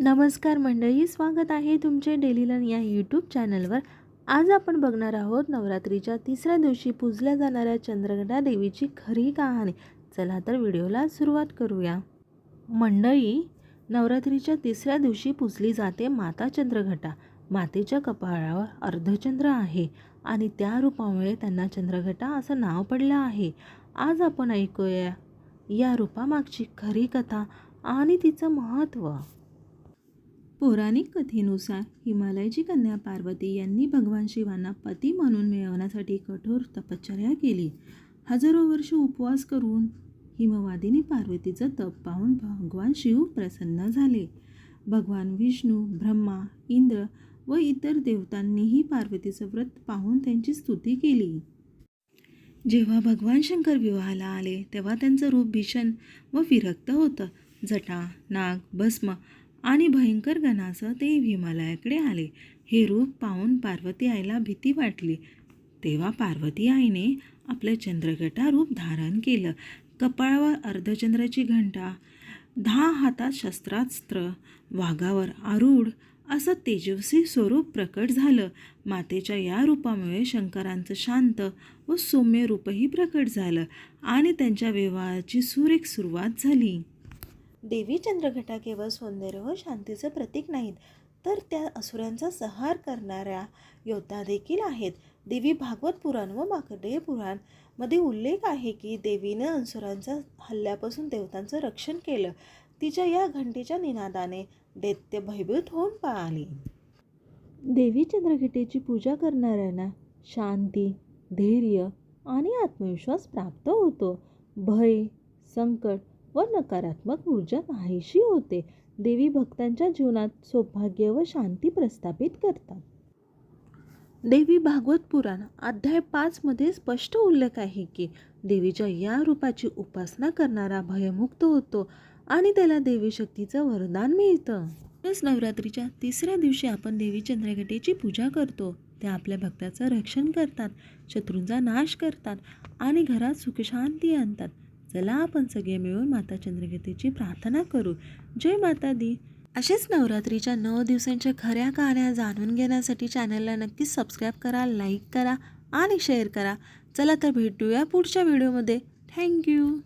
नमस्कार मंडळी स्वागत आहे तुमचे डेलीलन या यूट्यूब चॅनलवर. आज आपण बघणार आहोत नवरात्रीच्या तिसऱ्या दिवशी पूजल्या जाणाऱ्या चंद्रगडा देवीची खरी कहाणी. चला तर व्हिडिओला सुरुवात करूया. मंडळी नवरात्रीच्या तिसऱ्या दिवशी पुजली जाते माता चंद्रघटा मातेच्या कपाळावर अर्धचंद्र आहे आणि त्या रूपामुळे त्यांना चंद्रघटा असं नाव पडलं आहे. आज आपण ऐकूया या रूपामागची खरी कथा आणि तिचं महत्त्व. पौराणिक कथेनुसार हिमालयाची कन्या पार्वती यांनी भगवान शिवांना पती म्हणून मिळवण्यासाठी कठोर तपश्चर्या केली. हजारो वर्ष उपवास करून हिमवादिनी पार्वतीचं तप पाहून भगवान शिव प्रसन्न झाले. भगवान विष्णू ब्रह्मा इंद्र व इतर देवतांनीही पार्वतीचं व्रत पाहून त्यांची स्तुती केली. जेव्हा भगवान शंकर विवाहाला आले तेव्हा त्यांचं रूप भीषण व विरक्त होतं. जटा नाग भस्म आणि भयंकर गणासह ते हिमालयाकडे आले. हे रूप पाहून पार्वती आईला भीती वाटली. तेव्हा पार्वती आईने आपलं चंद्रगटा रूप धारण केलं. कपाळावर अर्धचंद्राची घंटा दहा हातात शस्त्रास्त्र वाघावर आरूढ असं तेजस्वी स्वरूप प्रकट झालं. मातेच्या या रूपामुळे शंकरांचं शांत व सौम्य रूपही प्रकट झालं आणि त्यांच्या विवाहाची सुरेख सुरुवात झाली. देवी चंद्रघटा केवळ सौंदर्य व शांतीचं प्रतीक नाहीत तर त्या असुरांचा संहार करणाऱ्या योद्धा देखील आहेत. देवी भागवत पुराण व माकडे पुराणमध्ये उल्लेख आहे की देवीनं असुरांच्या हल्ल्यापासून देवतांचं रक्षण केलं. तिच्या या घंटेच्या निनादाने दैत्य भयभीत होऊन पळाली. देवी चंद्रघटेची पूजा करणाऱ्यांना शांती धैर्य आणि आत्मविश्वास प्राप्त होतो. भय संकट व नकारात्मक ऊर्जा नाहीशी होते. देवी भक्तांच्या जीवनात सौभाग्य व शांती प्रस्थापित करतात. देवी भागवत पुराण अध्याय पाचमध्ये स्पष्ट उल्लेख आहे की देवीच्या या रूपाची उपासना करणारा भयमुक्त होतो आणि त्याला देवी शक्तीचं वरदान मिळतं. म्हणूनच नवरात्रीच्या तिसऱ्या दिवशी आपण देवी चंद्रघटेची पूजा करतो. त्या आपल्या भक्ताचं रक्षण करतात शत्रूंचा नाश करतात आणि घरात सुखशांती आणतात. चला आपण सगळे मिळून माता चंद्रगतीची प्रार्थना करू. जय माता दी. असेच नवरात्रीच्या नऊ दिवसांच्या खऱ्या कहाण्या जाणून घेण्यासाठी चॅनलला नक्कीच सबस्क्राईब करा लाईक करा आणि शेअर करा. चला तर भेटूया पुढच्या व्हिडिओमध्ये. थँक्यू.